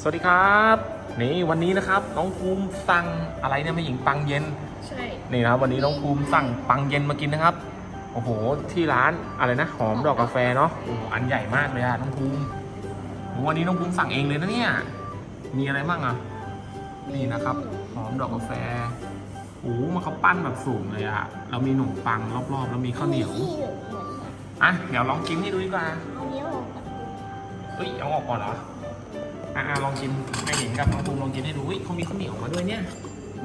สวัสดีครับ นี่วันนี้นะครับน้องภูมิสั่งอะไรเนี่ยไม่หญิงปังเย็น ใช่ นี่นะครับวันนี้น้องภูมิสั่งปังเย็นมากินนะครับ โอ้โหที่ร้านอะไรนะหอมดอกกาแฟเนาะโอ้โหอันใหญ่มากเลยอะน้องภูมิโอ้โหวันนี้น้องภูมิสั่งเองเลยนะเนี่ย มีอะไรบ้างอะนี่นะครับหอมดอกกาแฟโอ้โหมันเขาปั้นแบบสูงเลยอะเรามีขนมปังรอบๆ แล้วมีข้าวเหนียวที่เหมือนเหมือนอะเดี๋ยวลองกินให้ดูดีกว่าเอาเนี้ยออกก่อนเอ้ยเอาออกก่อนเหรอ อ่าลองกินแม่หญิงกับน้องภูมิลองกินให้ดูเฮ้ยเขามีข้าวเหนียวมาด้วยเนี่ย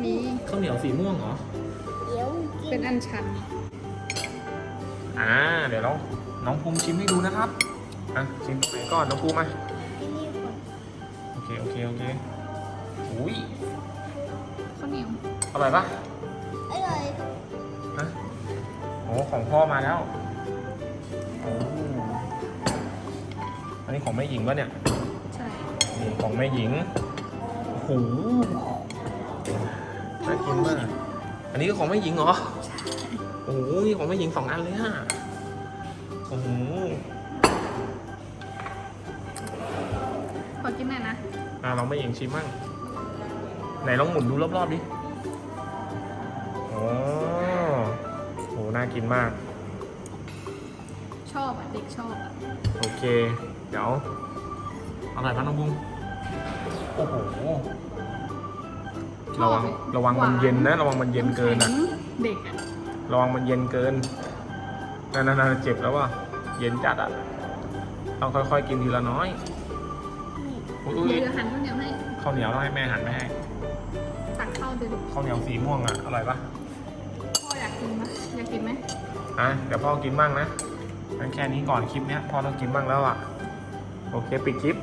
มีข้าวเหนียวสีม่วงเหรอเดี๋ยวกิเป็นนอันชัน อ่าเดี๋ยวเราน้องภูมิชิมให้ดูนะครับอะชิมตรงไหนก่อนน้องภูมิมาที่นี่ก่อนโอเคโอเคโอเคอุ้ยข้าวเหนียว อร่อยปะอร่อยฮะโอ้ของพ่อมาแล้วโอ้อันนี้ของแม่หญิงปะเนี่ยใช่นี่ ของแม่หญิงโอ้โหน่ากินมาก อันนี้ก็ของแม่หญิงเหรอโอ้โหนี่ของแม่หญิงสองอันเลยฮะโอ้โหขอกินหน่อยนะอะลองแม่หญิงชิมมั่งไหนลองหมุนดูรอบๆดิโอ้โหน่ากินมาก ชอบอะ เด็กชอบอะ โอเค เดี๋ยวเอาหน่อยพันน้องบุ้ง โอ้โหระวังระวังมันเย็นนะ ระวังมันเย็นเกินอะแข็งเด็กอะระวังมันเย็นเกินนั่นนั่นเจ็บแล้วว่ะ เย็นจัดอะ ต้องค่อยๆกินทีละน้อยอุ๊ยอุ๊ยเดี๋ยวหันข้าวเหนียวให้ข้าวเหนียวต้องให้แม่หันไม่ให้ตักข้าวเดี๋ยวลูกข้าวเหนียวสีม่วงอะ อร่อยปะพ่ออยากกินปะอยากกินไหมอะเดี๋ยวพ่อกินบ้างนะงั้นแค่นี้ก่อนคลิปเนี้ยพ่อต้องกินบ้างแล้วอะ โอเค ปิดคลิป